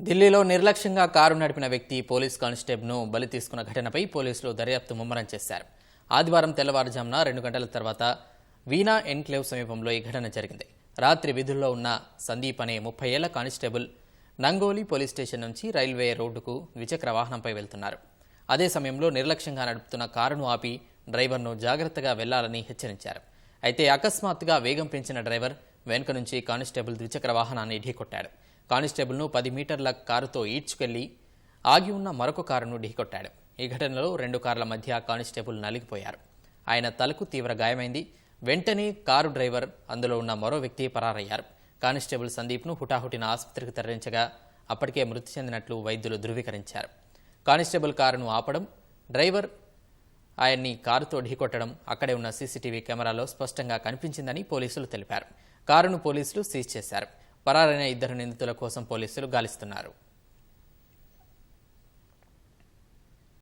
ఢిల్లీలో నిర్లక్ష్యంగా కారు నడిపిన వ్యక్తి పోలీస్ కానిస్టేబుల్ను బలి తీసుకున్న ఘటనపై పోలీసులు దర్యాప్తు ముమ్మరం చేశారు. ఆదివారం తెల్లవారుజామున రెండు గంటల తర్వాత వీణా ఎన్క్లేవ్ సమీపంలో ఈ ఘటన జరిగింది. రాత్రి విధుల్లో ఉన్న సందీప్ అనే ముప్పై ఏళ్ళ కానిస్టేబుల్ నంగోలి పోలీస్ స్టేషన్ నుంచి రైల్వే రోడ్డుకు ద్విచక్ర వాహనంపై వెళ్తున్నారు. అదే సమయంలో నిర్లక్ష్యంగా నడుపుతున్న కారును ఆపి డ్రైవర్ను జాగ్రత్తగా వెళ్ళాలని హెచ్చరించారు. అయితే అకస్మాత్తుగా వేగం పెంచిన డ్రైవర్ వెనుక నుంచి కానిస్టేబుల్ ద్విచక్ర వాహనాన్ని ఢీకొట్టాడు. కానిస్టేబుల్ను పది మీటర్ల కారుతో ఈడ్చుకెళ్ళి ఆగి ఉన్న మరొక కారును ఢీకొట్టాడు. ఈ ఘటనలో రెండు కార్ల మధ్య కానిస్టేబుల్ నలిగిపోయారు. ఆయన తలకు తీవ్ర గాయమైంది. వెంటనే కారు డ్రైవర్ అందులో ఉన్న మరో వ్యక్తి పరారయ్యారు. కానిస్టేబుల్ సందీప్ను హుటాహుటిన ఆసుపత్రికి తరలించగా అప్పటికే మృతి చెందినట్లు వైద్యులు ధృవీకరించారు. కానిస్టేబుల్ కారును ఆపడం డ్రైవర్ ఆయన్ని కారుతో ఢీకొట్టడం అక్కడే ఉన్న సీసీటీవీ కెమెరాలో స్పష్టంగా కనిపించిందని పోలీసులు తెలిపారు. కారును పోలీసులు సీజ్ చేశారు. పరారైన ఇద్దరు నిందితుల కోసం పోలీసులు గాలిస్తున్నారు.